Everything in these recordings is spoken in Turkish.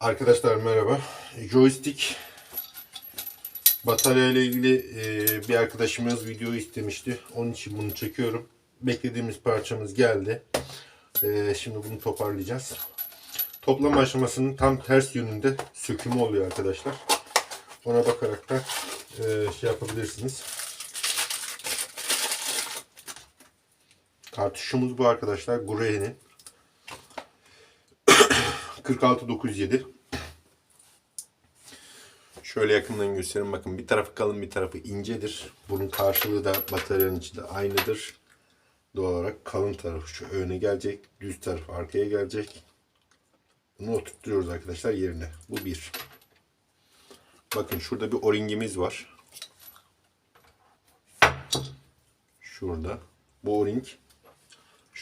Arkadaşlar merhaba. Joystick batarya ile ilgili e, bir arkadaşımız video istemişti. Onun için bunu çekiyorum. Beklediğimiz parçamız geldi. E, şimdi bunu toparlayacağız. Toplama aşamasının tam ters yönünde sökümü oluyor arkadaşlar. Ona bakarak da e, şey yapabilirsiniz. Kartuşumuz bu arkadaşlar. Gure'nin 46907 Şöyle yakından göstereyim bakın bir tarafı kalın bir tarafı incedir. Bunun karşılığı da bataryanın içinde aynıdır. Doğal olarak kalın tarafı şu öne gelecek. Düz taraf arkaya gelecek. Bunu oturtuyoruz arkadaşlar yerine. Bu bir. Bakın şurada bir o-ringimiz var. Şurada. Bu o-ring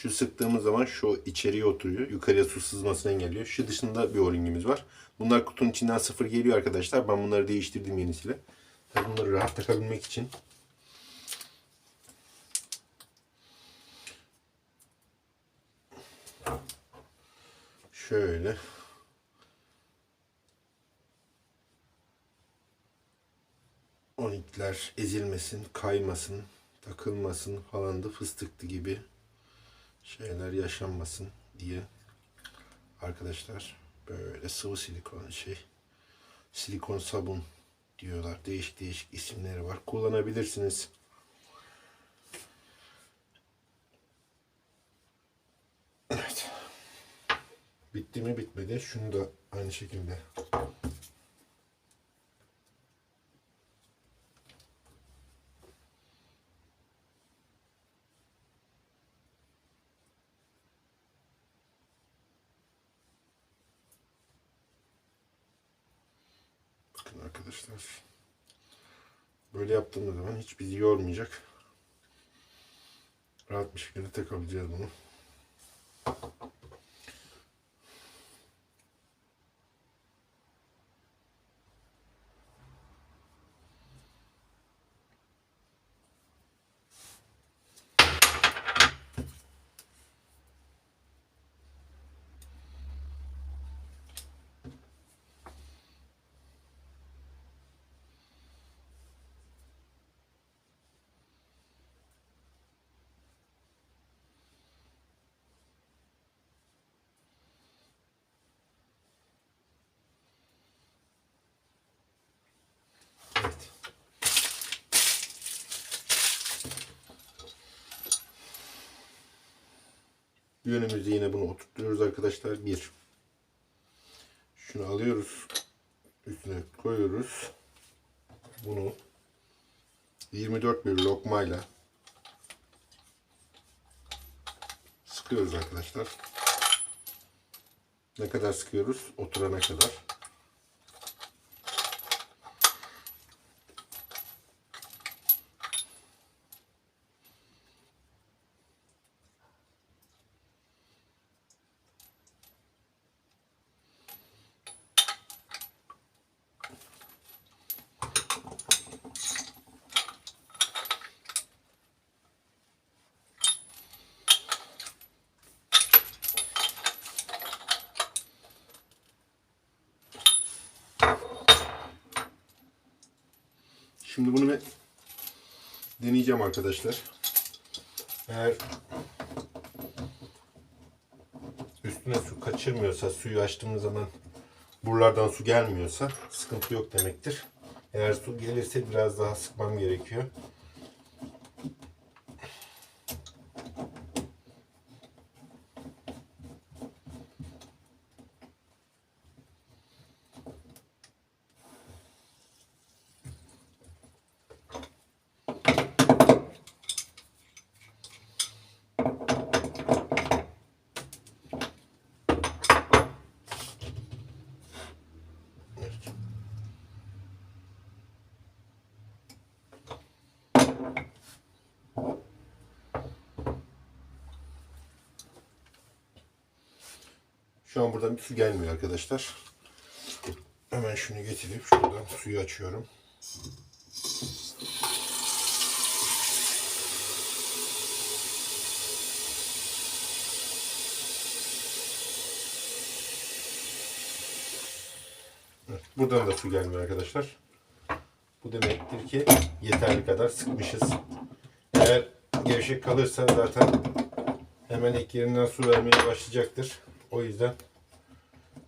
şu sıktığımız zaman şu içeriye oturuyor. Yukarıya su sızmasını engelliyor. Şu dışında bir o-ringimiz var. Bunlar kutunun içinden sıfır geliyor arkadaşlar. Ben bunları değiştirdim yenisiyle. Bunları rahat takabilmek için. Şöyle. Onikler ezilmesin, kaymasın, takılmasın falan da fıstıktı gibi şeyler yaşanmasın diye arkadaşlar böyle sıvı silikon şey silikon sabun diyorlar. Değişik değişik isimleri var. Kullanabilirsiniz. Evet. Bitti mi bitmedi. Şunu da aynı şekilde Bakın arkadaşlar. Böyle yaptığımız zaman hiç bizi yormayacak. Rahat bir şekilde takabileceğiz bunu. Yönümüzde yine bunu oturtuyoruz arkadaşlar. Bir. Şunu alıyoruz. Üstüne koyuyoruz. Bunu 24 bir lokmayla sıkıyoruz arkadaşlar. Ne kadar sıkıyoruz? Oturana kadar. Şimdi bunu bir deneyeceğim arkadaşlar. Eğer üstüne su kaçırmıyorsa, suyu açtığımız zaman buralardan su gelmiyorsa sıkıntı yok demektir. Eğer su gelirse biraz daha sıkmam gerekiyor. Şu an buradan su gelmiyor arkadaşlar. Hemen şunu getirip şuradan suyu açıyorum. Buradan da su gelmiyor arkadaşlar. Bu demektir ki yeterli kadar sıkmışız. Eğer gevşek kalırsa zaten hemen ilk yerinden su vermeye başlayacaktır. O yüzden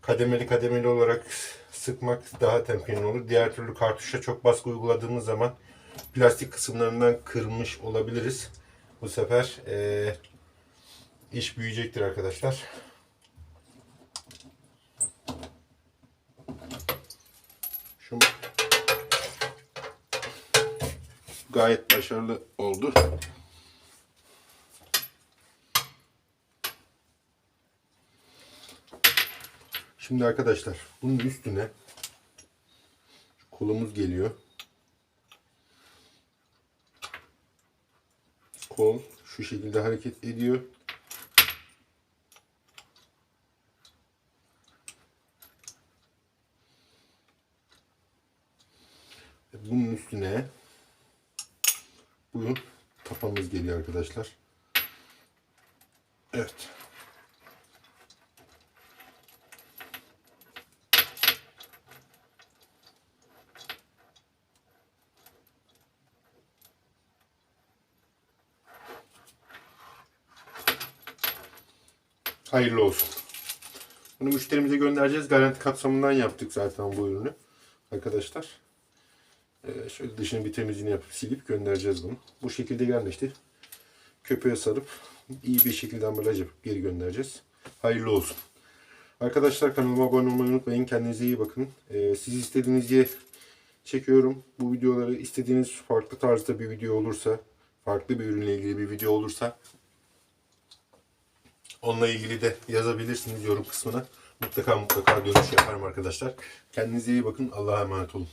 kademeli kademeli olarak sıkmak daha temkinli olur. Diğer türlü kartuşa çok baskı uyguladığımız zaman plastik kısımlarından kırmış olabiliriz. Bu sefer eee, iş büyüyecektir arkadaşlar. Şu gayet başarılı oldu. Şimdi arkadaşlar bunun üstüne kolumuz geliyor. Kol şu şekilde hareket ediyor. Bunun üstüne bu tapamız geliyor arkadaşlar. Evet. Hayırlı olsun. Bunu müşterimize göndereceğiz. Garanti kapsamından yaptık zaten bu ürünü. Arkadaşlar. Ee, şöyle dışını bir temizliğini yapıp silip göndereceğiz bunu. Bu şekilde gelmişti. Köpüğe sarıp iyi bir şekilde ambalaj yapıp geri göndereceğiz. Hayırlı olsun. Arkadaşlar kanalıma abone olmayı unutmayın. Kendinize iyi bakın. Ee, siz istediğiniz diye çekiyorum. Bu videoları istediğiniz farklı tarzda bir video olursa, farklı bir ürünle ilgili bir video olursa Onunla ilgili de yazabilirsiniz yorum kısmına. Mutlaka mutlaka dönüş yaparım arkadaşlar. Kendinize iyi bakın. Allah'a emanet olun.